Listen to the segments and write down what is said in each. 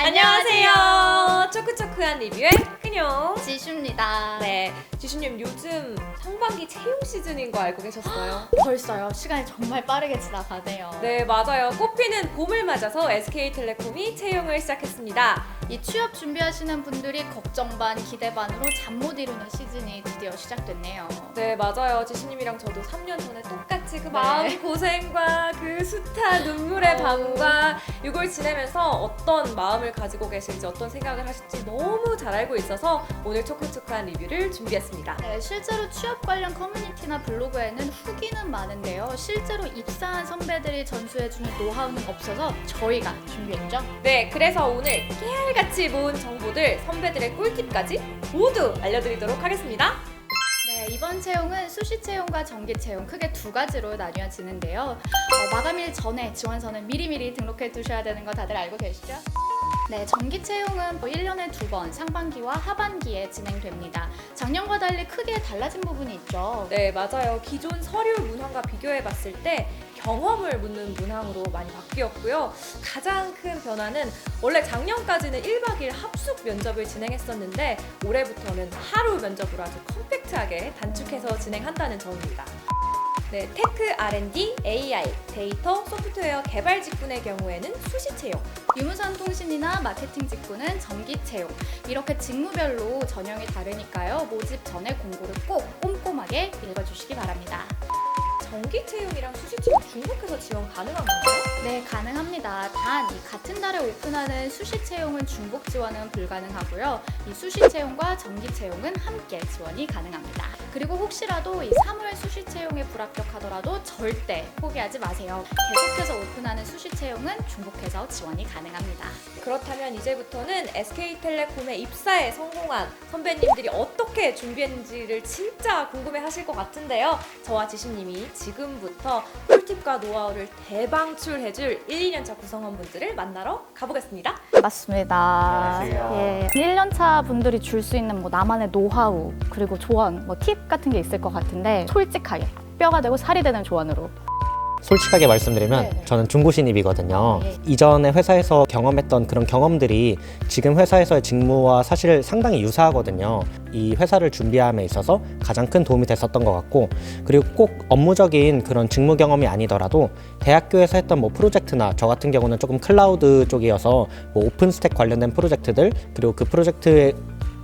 안녕하세요. 초크초크한 리뷰의 그녀. 지슈입니다. 네, 지수님 요즘 상반기 채용 시즌인 거 알고 계셨어요? 벌써요. 시간이 정말 빠르게 지나가네요. 네, 맞아요. 꽃피는 봄을 맞아서 SK텔레콤이 채용을 시작했습니다. 이 취업 준비하시는 분들이 걱정 반, 기대 반으로 잠 못 이루는 시즌이 드디어 시작됐네요. 네, 맞아요. 지수님이랑 저도 3년 전에 똑같이 그 네. 마음 고생과 그 숱한 눈물의 어. 밤과 이걸 지내면서 어떤 마음을 가지고 계실지 어떤 생각을 하실지 너무 잘 알고 있어서 오늘 초크초크한 리뷰를 준비했습니다. 네, 실제로 취업 관련 커뮤니티나 블로그에는 후기는 많은데요. 실제로 입사한 선배들이 전수해주는 노하우는 없어서 저희가 준비했죠. 네, 그래서 오늘 깨알같이 모은 정보들 선배들의 꿀팁까지 모두 알려드리도록 하겠습니다. 네, 이번 채용은 수시 채용과 정기 채용 크게 두 가지로 나뉘어지는데요. 어, 마감일 전에 지원서는 미리미리 등록해 두셔야 되는 거 다들 알고 계시죠? 네, 정기 채용은 1년에 두 번 상반기와 하반기에 진행됩니다. 작년과 달리 크게 달라진 부분이 있죠. 네, 맞아요. 기존 서류 문항과 비교해 봤을 때 경험을 묻는 문항으로 많이 바뀌었고요. 가장 큰 변화는 원래 작년까지는 1박 2일 합숙 면접을 진행했었는데 올해부터는 하루 면접으로 아주 컴팩트하게 단축해서 진행한다는 점입니다. 네, 테크 R&D, AI, 데이터, 소프트웨어 개발 직군의 경우에는 수시 채용, 유무선 통신이나 마케팅 직군은 정기 채용. 이렇게 직무별로 전형이 다르니까요. 모집 전에 공고를 꼭 꼼꼼하게 읽어주시기 바랍니다. 정기 채용이랑 수시 채용 중복해서 지원 가능한 건가요? 네, 가능합니다. 단, 이 같은 달에 오픈하는 수시 채용은 중복 지원은 불가능하고요. 이 수시 채용과 정기 채용은 함께 지원이 가능합니다. 그리고 혹시라도 이 3월 수시 채용에 불합격하더라도 절대 포기하지 마세요. 계속해서 오픈하는 수시 채용은 중복해서 지원이 가능합니다. 그렇다면 이제부터는 SK텔레콤에 입사에 성공한 선배님들이 어떻게 준비했는지를 진짜 궁금해 하실 것 같은데요. 저와 지신님이 지금부터 꿀팁과 노하우를 대방출해줄 1, 2년차 구성원분들을 만나러 가보겠습니다. 맞습니다. 안녕하세요. 예, 1년차 분들이 줄 수 있는 뭐 나만의 노하우 그리고 조언, 뭐 팁 같은 게 있을 것 같은데 솔직하게 뼈가 되고 살이 되는 조언으로 솔직하게 말씀드리면 네네. 저는 중고 신입이거든요. 네. 이전에 회사에서 경험했던 그런 경험들이 지금 회사에서의 직무와 사실 상당히 유사하거든요. 이 회사를 준비함에 있어서 가장 큰 도움이 됐었던 것 같고 그리고 꼭 업무적인 그런 직무 경험이 아니더라도 대학교에서 했던 뭐 프로젝트나 저 같은 경우는 조금 클라우드 쪽이어서 뭐 오픈 스택 관련된 프로젝트들 그리고 그 프로젝트에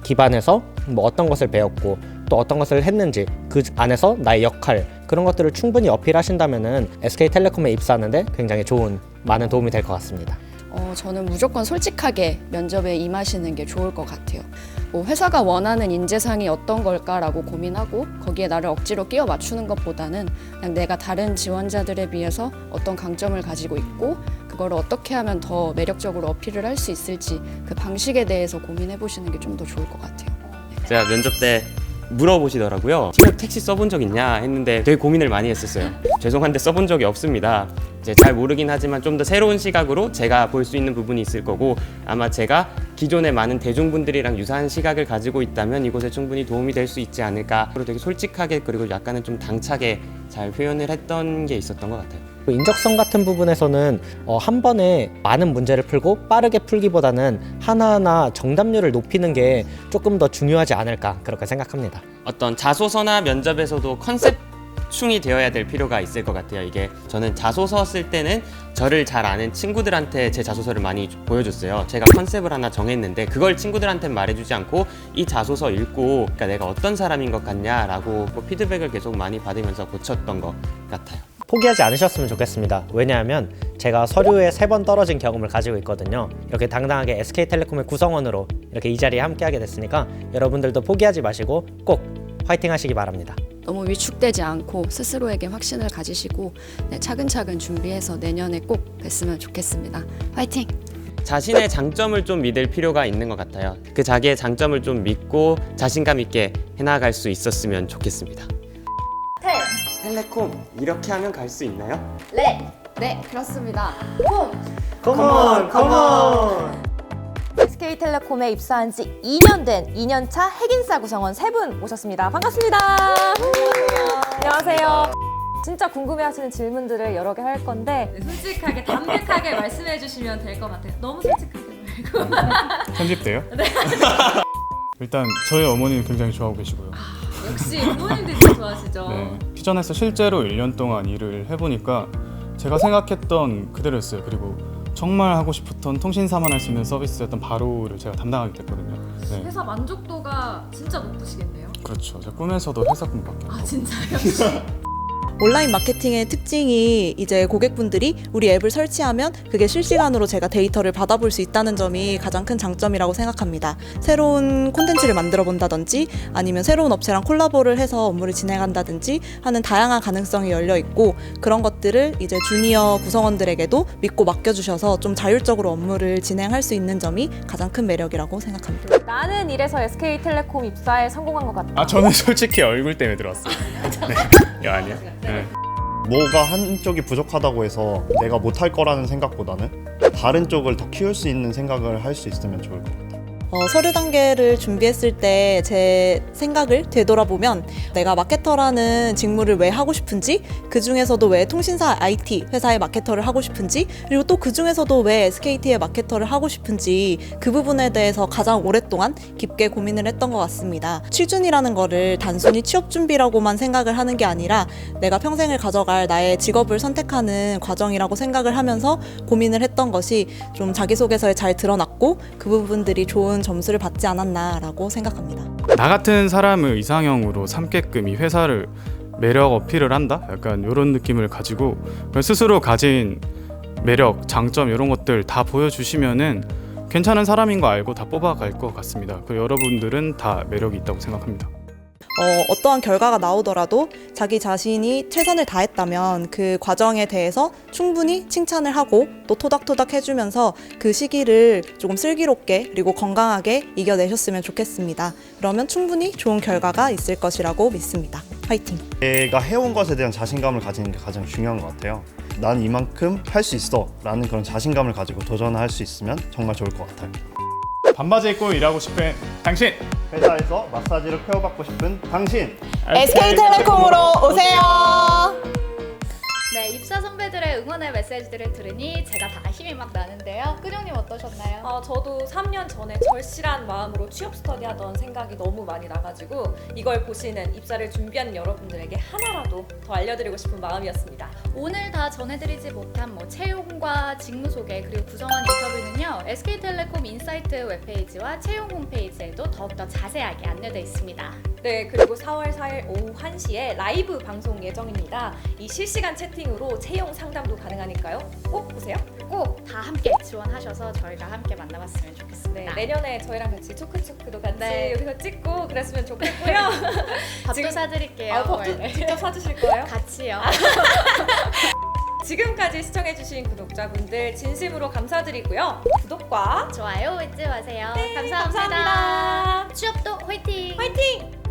기반해서 뭐 어떤 것을 배웠고 또 어떤 것을 했는지 그 안에서 나의 역할 그런 것들을 충분히 어필하신다면은 SK텔레콤에 입사하는데 굉장히 좋은 많은 도움이 될 것 같습니다. 어, 저는 무조건 솔직하게 면접에 임하시는 게 좋을 것 같아요. 뭐 회사가 원하는 인재상이 어떤 걸까라고 고민하고 거기에 나를 억지로 끼워 맞추는 것보다는 그냥 내가 다른 지원자들에 비해서 어떤 강점을 가지고 있고 그거를 어떻게 하면 더 매력적으로 어필을 할 수 있을지 그 방식에 대해서 고민해 보시는 게 좀 더 좋을 것 같아요. 제가 면접 때 물어보시더라고요. 티맵 택시 써본 적 있냐 했는데 되게 고민을 많이 했었어요. 죄송한데 써본 적이 없습니다. 이제 잘 모르긴 하지만 좀 더 새로운 시각으로 제가 볼 수 있는 부분이 있을 거고 아마 제가 기존의 많은 대중분들이랑 유사한 시각을 가지고 있다면 이곳에 충분히 도움이 될 수 있지 않을까. 그리고 되게 솔직하게 그리고 약간은 좀 당차게 잘 표현을 했던 게 있었던 것 같아요. 그 인적성 같은 부분에서는 어, 한 번에 많은 문제를 풀고 빠르게 풀기보다는 하나하나 정답률을 높이는 게 조금 더 중요하지 않을까 그렇게 생각합니다. 어떤 자소서나 면접에서도 컨셉 충이 되어야 될 필요가 있을 것 같아요. 이게 저는 자소서 쓸 때는 저를 잘 아는 친구들한테 제 자소서를 많이 보여줬어요. 제가 컨셉을 하나 정했는데 그걸 친구들한테 말해주지 않고 이 자소서 읽고 그러니까 내가 어떤 사람인 것 같냐라고 뭐 피드백을 계속 많이 받으면서 고쳤던 것 같아요. 포기하지 않으셨으면 좋겠습니다. 왜냐하면 제가 서류에 세 번 떨어진 경험을 가지고 있거든요. 이렇게 당당하게 SK텔레콤의 구성원으로 이렇게 이 자리에 함께하게 됐으니까 여러분들도 포기하지 마시고 꼭 화이팅 하시기 바랍니다. 너무 위축되지 않고 스스로에게 확신을 가지시고 네, 차근차근 준비해서 내년에 꼭 뵀으면 좋겠습니다. 화이팅! 자신의 장점을 좀 믿을 필요가 있는 것 같아요. 그 자기의 장점을 좀 믿고 자신감 있게 해나갈 수 있었으면 좋겠습니다. 텔레콤 이렇게 하면 갈 수 있나요? 네, 네 그렇습니다. 홈! 컴온, 컴온. SK텔레콤에 입사한 지 2년 된 2년차 핵인싸 구성원 세분 모셨습니다. 반갑습니다. 안녕하세요. 진짜 궁금해하시는 질문들을 여러 개 할 건데 솔직하게 담백하게 말씀해 주시면 될 것 같아요. 너무 솔직하게. 편집돼요? 일단 저희 어머니는 굉장히 좋아하고 계시고요. 역시 부모님들이 좀 좋아하시죠. 네. 피전에서 실제로 1년 동안 일을 해보니까 제가 생각했던 그대로였어요. 그리고 정말 하고 싶었던 통신사만 할 수 있는 서비스였던 바로를 제가 담당하게 됐거든요. 네. 회사 만족도가 진짜 높으시겠네요. 그렇죠. 제 꿈에서도 회사 꿈밖에 안 아 진짜요? 온라인 마케팅의 특징이 이제 고객분들이 우리 앱을 설치하면 그게 실시간으로 제가 데이터를 받아볼 수 있다는 점이 가장 큰 장점이라고 생각합니다. 새로운 콘텐츠를 만들어 본다든지 아니면 새로운 업체랑 콜라보를 해서 업무를 진행한다든지 하는 다양한 가능성이 열려 있고 그런 것들을 이제 주니어 구성원들에게도 믿고 맡겨주셔서 좀 자율적으로 업무를 진행할 수 있는 점이 가장 큰 매력이라고 생각합니다. 나는 이래서 SK텔레콤 입사에 성공한 것 같다. 아 저는 솔직히 얼굴 때문에 들어왔어요. 네. 야 아니야. 네. 뭐가 한쪽이 부족하다고 해서 내가 못할 거라는 생각보다는 다른 쪽을 더 키울 수 있는 생각을 할 수 있으면 좋을 것 같아요. 어, 서류 단계를 준비했을 때 제 생각을 되돌아보면 내가 마케터라는 직무를 왜 하고 싶은지 그 중에서도 왜 통신사 IT 회사의 마케터를 하고 싶은지 그리고 또 그 중에서도 왜 SKT의 마케터를 하고 싶은지 그 부분에 대해서 가장 오랫동안 깊게 고민을 했던 것 같습니다. 취준이라는 거를 단순히 취업 준비라고만 생각을 하는 게 아니라 내가 평생을 가져갈 나의 직업을 선택하는 과정이라고 생각을 하면서 고민을 했던 것이 좀 자기소개서에 잘 드러났고 그 부분들이 좋은 점수를 받지 않았나라고 생각합니다. 나 같은 사람을 이상형으로 삼게끔 이 회사를 매력 어필을 한다? 약간 이런 느낌을 가지고 스스로 가진 매력, 장점 이런 것들 다 보여주시면은 괜찮은 사람인 거 알고 다 뽑아갈 것 같습니다. 그 여러분들은 다 매력이 있다고 생각합니다. 어, 어떠한 결과가 나오더라도 자기 자신이 최선을 다했다면 그 과정에 대해서 충분히 칭찬을 하고 또 토닥토닥 해주면서 그 시기를 조금 슬기롭게 그리고 건강하게 이겨내셨으면 좋겠습니다. 그러면 충분히 좋은 결과가 있을 것이라고 믿습니다. 화이팅! 내가 해온 것에 대한 자신감을 가지는 게 가장 중요한 것 같아요. 난 이만큼 할 수 있어 라는 그런 자신감을 가지고 도전할 수 있으면 정말 좋을 것 같아요. 반바지 입고 일하고 싶은 당신! 회사에서 마사지를 케어받고 싶은 당신! SK텔레콤으로 오세요! 네, 입사 선배들의 응원의 메시지들을 들으니 제가 다 힘이 막 나는데요. 끄룡님 어떠셨나요? 어, 저도 3년 전에 절실한 마음으로 취업 스터디 하던 생각이 너무 많이 나가지고 이걸 보시는 입사를 준비하는 여러분들에게 하나라도 더 알려드리고 싶은 마음이었습니다. 오늘 다 전해드리지 못한 뭐 채용과 직무 소개 그리고 구성원 인터뷰는요 SK텔레콤 인사이트 웹페이지와 채용 홈페이지에도 더욱더 자세하게 안내되어 있습니다. 네, 그리고 4월 4일 오후 1시에 라이브 방송 예정입니다. 이 실시간 채팅으로 채용 상담도 가능하니까요. 꼭 보세요. 꼭 다 함께 지원하셔서 저희가 함께 만나봤으면 네, 좋겠습니다. 내년에 저희랑 같이 초크초크도 같이 네. 여기서 찍고 그랬으면 좋겠고요. 밥도 지금- 사드릴게요. 아, 밥도 네. 직접 사주실 거예요? 같이요. 지금까지 시청해주신 구독자분들 진심으로 감사드리고요. 구독과 좋아요 잊지 마세요. 네, 감사합니다. 감사합니다. 취업도 화이팅! 화이팅!